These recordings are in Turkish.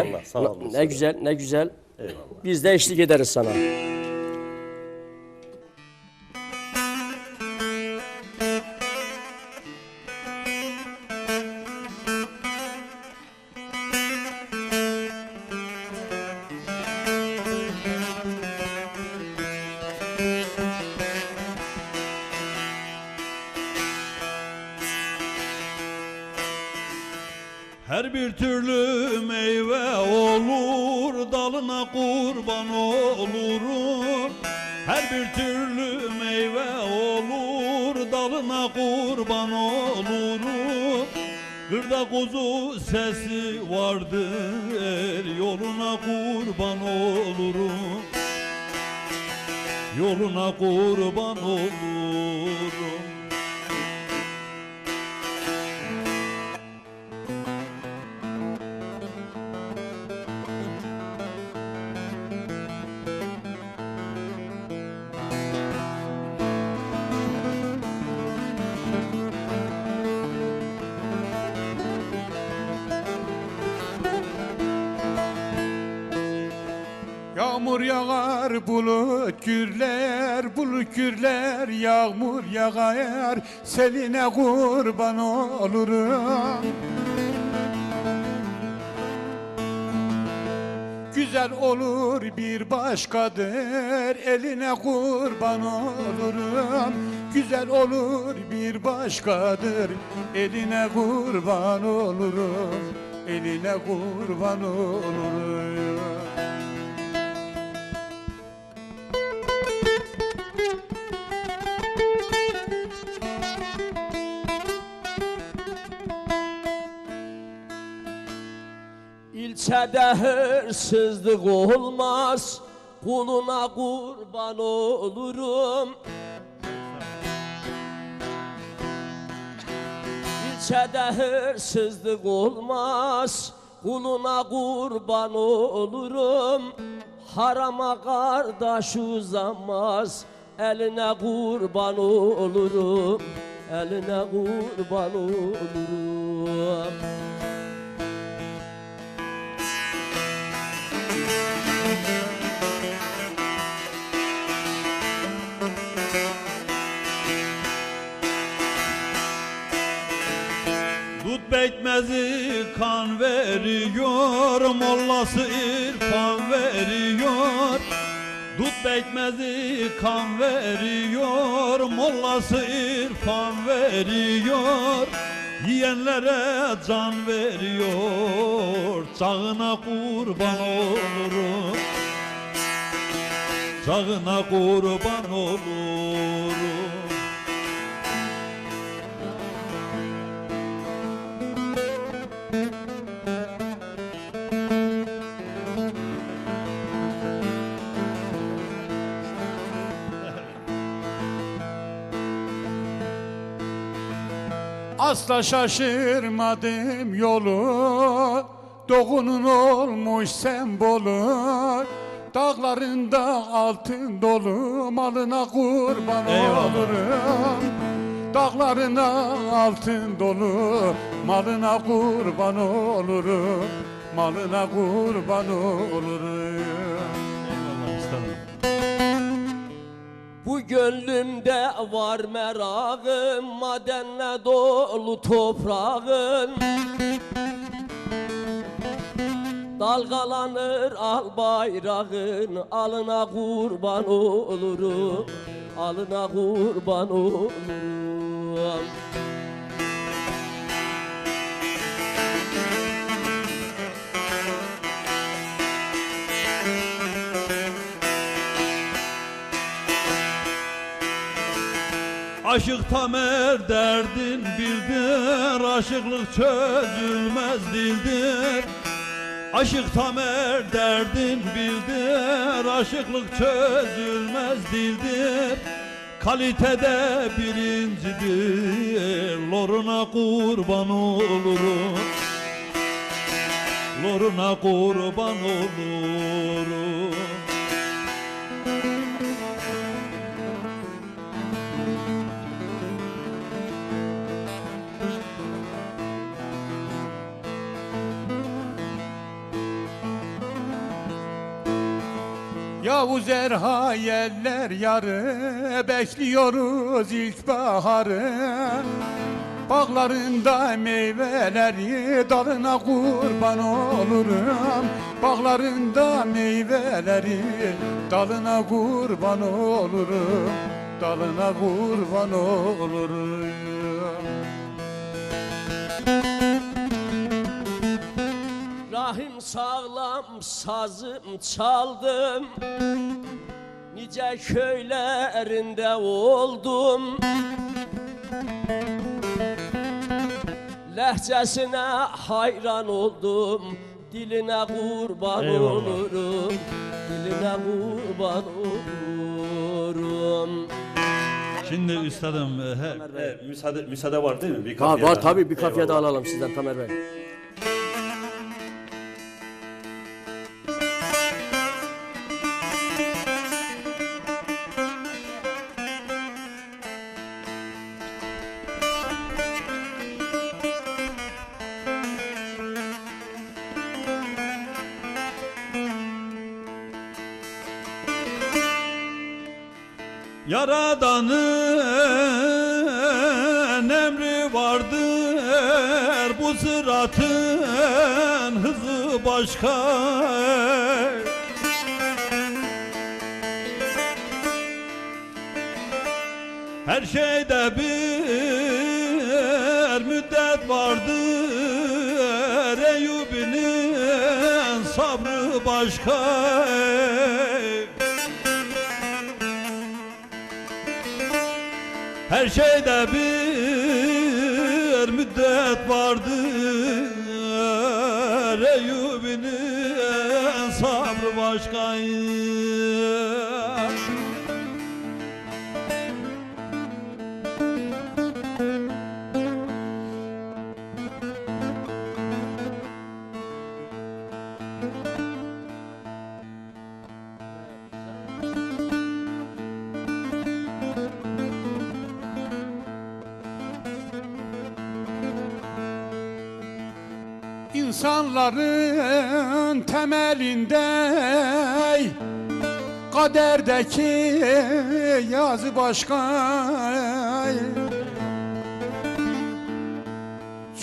Allah sağ olun. Ne güzel, ne güzel. Eyvallah. Biz de eşlik ederiz sana. Her bir türlü meyve olur, dalına kurban olurum. Kırda kuzu sesi vardır, yoluna kurban olurum. Yoluna kurban olurum. Yağmur yağar bulut gürler bulut gürler yağmur yağar. Seline kurban olurum. Güzel olur bir başkadır eline kurban olurum. Güzel olur bir başkadır eline kurban olurum. Eline kurban olurum İlçede hırsızlık olmaz, kuluna kurban olurum. İlçede hırsızlık olmaz, kuluna kurban olurum. Harama kardeş uzamaz, eline kurban olurum. Eline kurban olurum. Dut bekmezi kan veriyor, mollası irfan veriyor. Dut bekmezi kan veriyor, mollası irfan veriyor. Yiyenlere can veriyor, çağına kurban olurum. Çağına kurban olurum. Asla şaşırmadım yolu. Doğunun olmuş sembolü. Dağlarında altın dolu Malına kurban Eyvallah. olurum. Dağlarına altın dolu Malına kurban olurum. Malına kurban olurum Bu gönlümde var merakım Madenle dolu toprağım. Dalgalanır al bayrağın Alına kurban olurum Alına kurban olurum Aşık tamer derdin bildir Aşıklık çözülmez dildir. Aşık tamer derdin bildir Aşıklık çözülmez dildir. Kalitede birincidir Loruna kurban olurum. Loruna kurban olurum Yavuz Erha yeller yarı Bekliyoruz ilkbaharı Bağlarında meyveleri dalına kurban olurum. Bağlarında meyveleri dalına kurban olurum. Dalına kurban olurum Rahim sağlam sazım çaldım Nice köylerinde oldum Lehçesine hayran oldum Diline kurban Eyvallah. olurum Diline kurban olurum Şimdi üstadım e, he, E, müsaade, müsaade var değil mi? Bir Var, kafiye var daha. tabii bir kafiye daha Eyvallah. alalım sizden Tamer Bey. Yaradanın emri vardır. Bu sıratın hızı başka. Her şeyde bir müddet vardır. Eyyubi'nin sabrı başka Her şeyde bir müddet vardır Eyyubi'nin sabrı başka İnsanların temelinde kaderdeki yazı başka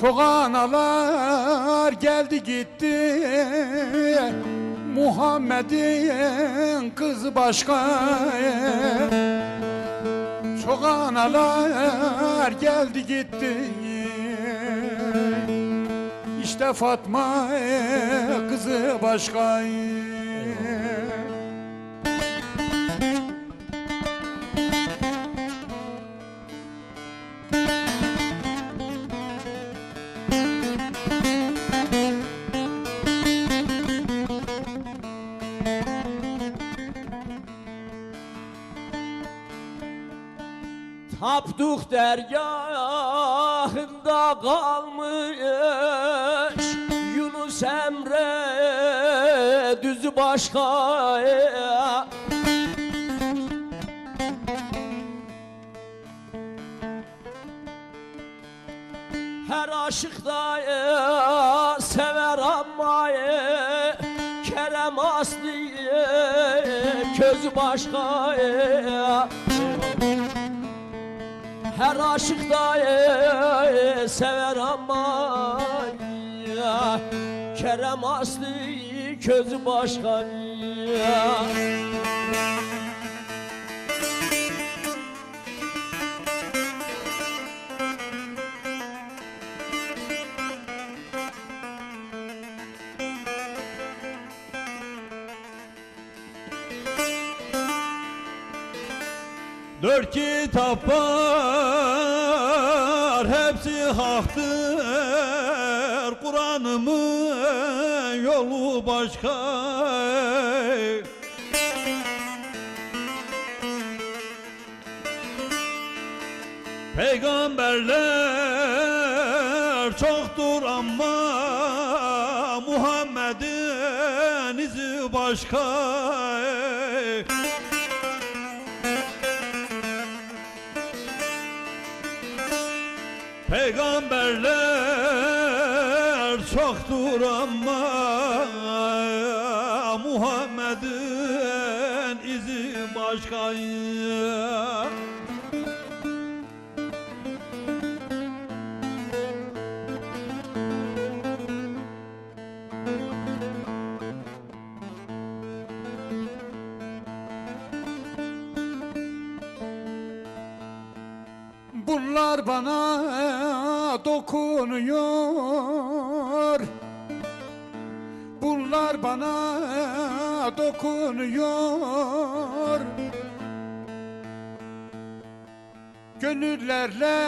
Çok analar geldi gitti Muhammed'in kızı başka Çok analar geldi gitti İşte Fatma kızı başka Tapduk dergahında kalmış başka Her aşık da sever ama Kerem Aslı közü başka her aşık da e, sever ama Kerem Aslı közü başka ya. Dört kitap var hepsi haktır Kur'an'ımın yolu başka. Peygamberler çoktur ama Muhammed'in izi başka Bunlar bana dokunuyor. Bunlar bana dokunuyor. Gönüllerle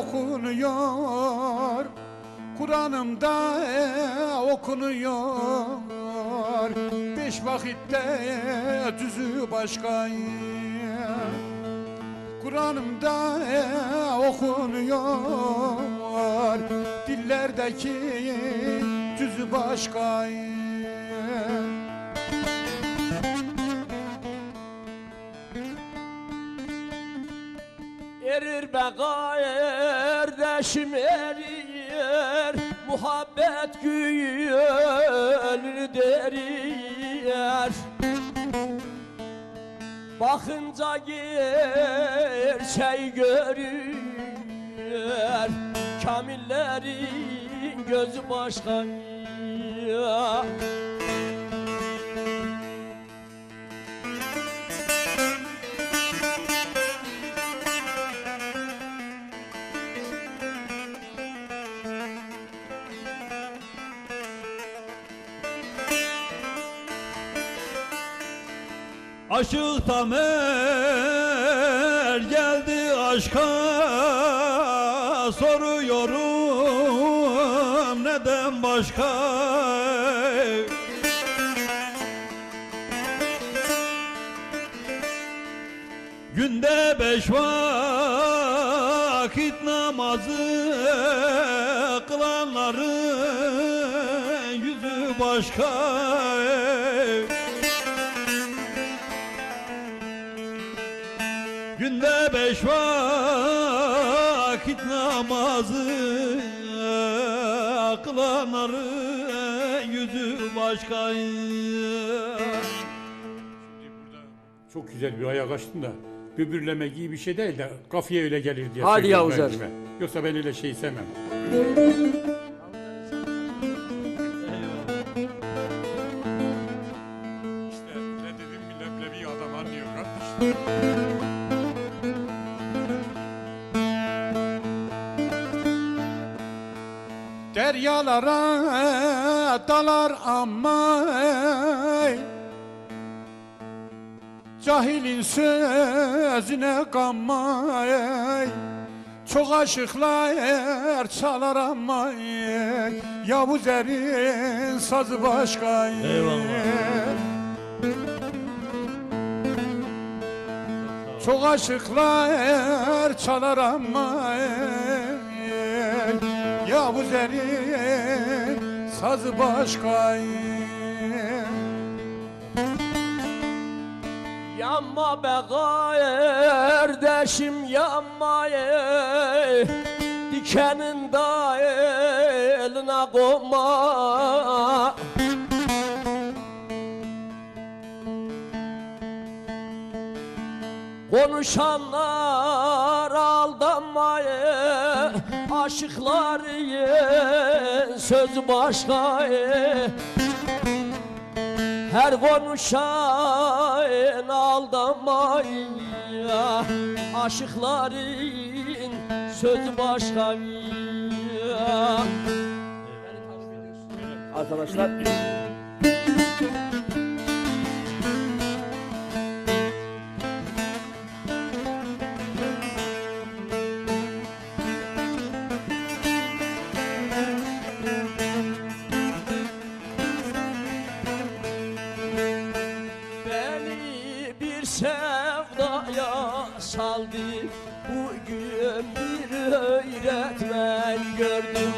okunuyor. Kur'an'ımda okunuyor. Beş vakitte düzü başka Kur'an'ımda okunuyor. Dillerdeki düzü başka Erir be kardeşim erir. Muhabbet gönlünü derir Bakınca gerçeği görür Kamillerin gözü başka Aşık tamer geldi aşka Soruyorum neden başka? Günde beş vakit namazı kılanların yüzü başka beş vakit namazı kılanların yüzü başka Çok güzel bir ayak açtın da böbürlemek iyi bir şey değil de kafaya öyle gelir diye Hadi söylüyorum Yavuz ben abi. kime. Yoksa ben öyle şey sevmem. Deryalara dalar ama Cahilin sözüne kanma Çok aşıklar çalar ama Yavuz erin sazı başka Çok aşıklar çalar ama Yavuz erin sazı başka Yanma be kardeşim yanma ey Dikenin da eline konma Konuşanlar aldanma ey Aşıkların sözü başka her konuşan aldamayın ya Aşıkların sözü başka Arkadaşlar öğretmen gördüm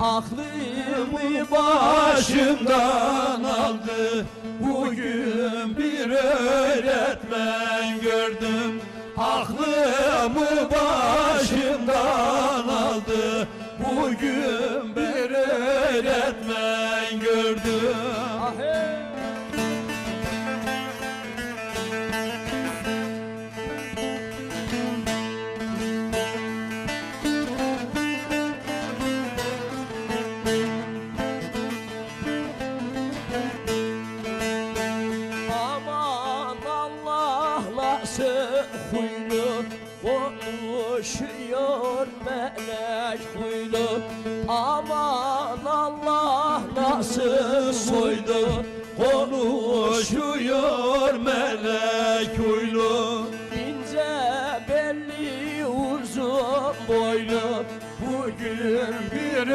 Aklımı başımdan aldı. Bugün bir öğretmen gördüm Aklımı başımdan aldı. Bugün bir öğretmen gördüm huylu Konuşuyor melek huylu Aman Allah nasıl soydu Konuşuyor melek huylu İnce belli uzun boylu Bugün bir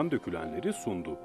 ağzından dökülenleri sundu.